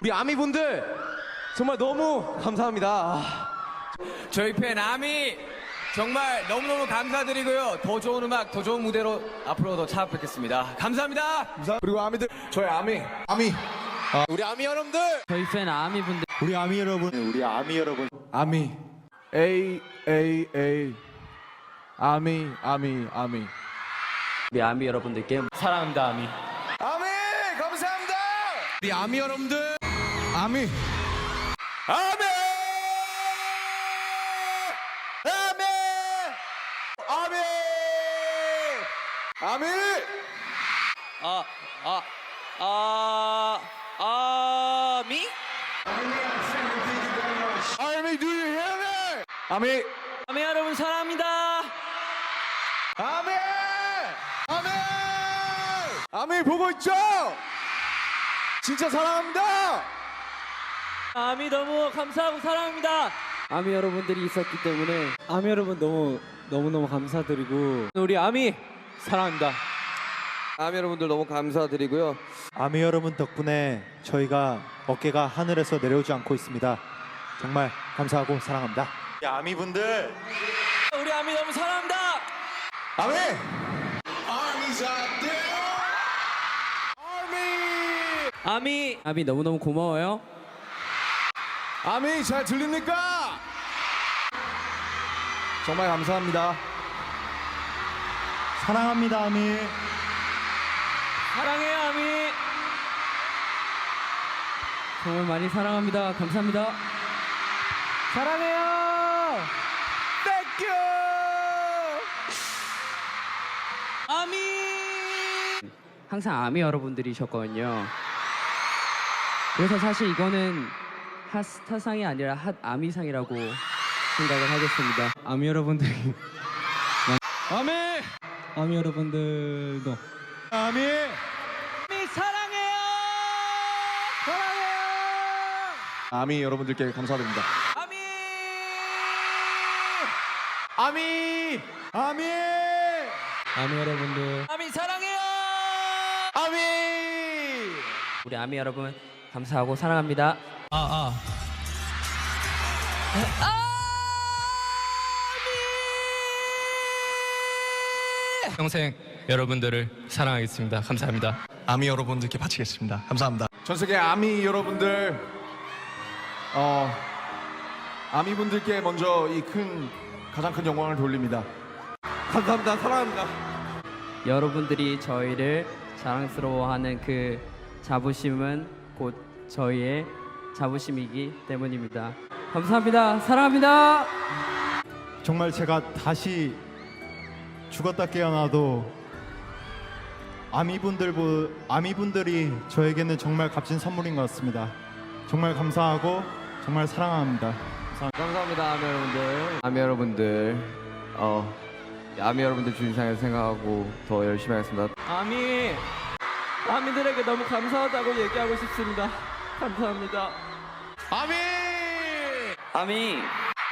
우리 아미분들 정말 너무 감사합니다. 아, 저희 팬 아미 정말 너무너무 감사드리고요. 더 좋은 음악, 더 좋은 무대로 앞으로 더 찾아뵙겠습니다. 감사합니다. 그리고 아미들 저희 아미. 아미. 아, 우리 아미 여러분들. 저희 팬 아미 분들. 우리 아미 여러분. 우리 아미 여러분. 아미. A A A 아미 아미 아미. 우리 아미 여러분들께 사랑합니다 아미. 아미 감사합니다. 우리 아미 여러분들 아미 아미 아미 아미 아미 아, 아, 아, 아미? 아미 do you hear me? 아미 아미 여러분 사랑합니다. 아미 아미 아미 보고 있죠? 진짜 사랑합니다. 아미 너무 감사하고 사랑합니다 아미 여러분들이 있었기 때문에 아미 여러분 너무 너무 너무 감사드리고 우리 아미 사랑합니다 아미 여러분들 너무 감사드리고요. 아미 여러분 덕분에 저희가 어깨가 하늘에서 내려오지 않고 있습니다. 정말 감사하고 사랑합니다. 아미 분들 우리 아미 너무 사랑합니다 아미. 아미 아미 아미 너무 너무 고마워요 아미 잘 들립니까? 정말 감사합니다. 사랑합니다 아미. 사랑해요 아미 정말 많이 사랑합니다 감사합니다 사랑해요 Thank you. 아미 항상 아미 여러분들이셨거든요 그래서 사실 이거는 핫스타상이 아니라 핫 아미상이라고 생각을 하겠습니다. 아미 여러분들이 아미! 아미 여러분들도. 아미! 아미 사랑해요! 사랑해요! 아미 여러분들께 감사드립니다. 아미! 아미! 아미! 아미 여러분들. 아미 사랑해요! 아미! 우리 아미 여러분 감사하고 사랑합니다 평생 여러분들을 사랑하겠습니다. 감사합니다. 아미 여러분들께 바치겠습니다. 감사합니다. 전 세계 아미 여러분들 어 아미 분들께 먼저 이 큰 가장 큰 영광을 돌립니다. 감사합니다. 사랑합니다. 여러분들이 저희를 자랑스러워하는 그 자부심은 곧 저희의 자부심이기 때문입니다. 감사합니다. 사랑합니다. 정말 제가 다시 죽었다 깨어나도 아미 분들 아미 분들이 저에게는 정말 값진 선물인 것 같습니다. 정말 감사하고 정말 사랑합니다. 감사합니다, 아미 여러분들. 아미 여러분들, 어, 아미 여러분들 주인상을 생각하고 더 열심히 하겠습니다. 아미, 아미들에게 너무 감사하다고 얘기하고 싶습니다. 감사합니다. 아미 아미,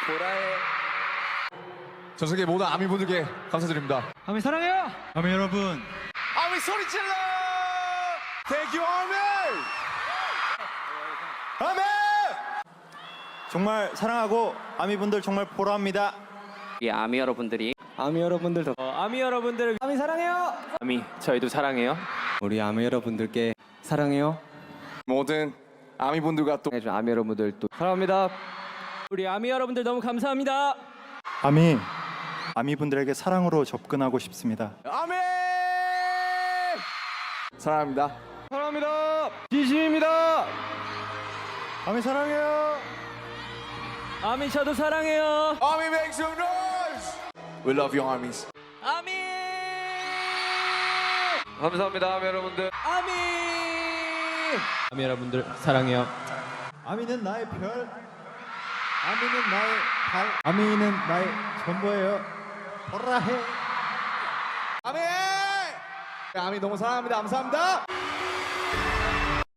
보라의 전 세계 모든 아미 분들께 감사드립니다. 아미 사랑해요. 아미 여러분 아미 소리 질러! Thank you 아미! 아미! 정말 사랑하고 아미 분들 정말 보라합니다. 이 아미 여러분들이 아미 여러분들도 어, 아미 여러분들을 아미 사랑해요. 아미 저희도 사랑해요. 우리 아미 여러분들께 사랑해요. 모든 아미 분들과 또 해준 아미 여러분들 또 사랑합니다. 우리 아미 여러분들 너무 감사합니다. 아미 아미 분들에게 사랑으로 접근하고 싶습니다. 아미! 사랑합니다. 사랑합니다. 진심입니다. 아미 사랑해요. 아미 저도 사랑해요. 아미 some noise! We love you armies. 감사합니다, 아미 여러분들. 아미. 아미 여러분들 사랑해요. 아미는 나의 별. 아미는 나의 달. 아미는 나의 전부예요. 보라해. 아미! 아미 너무 사랑합니다. 감사합니다.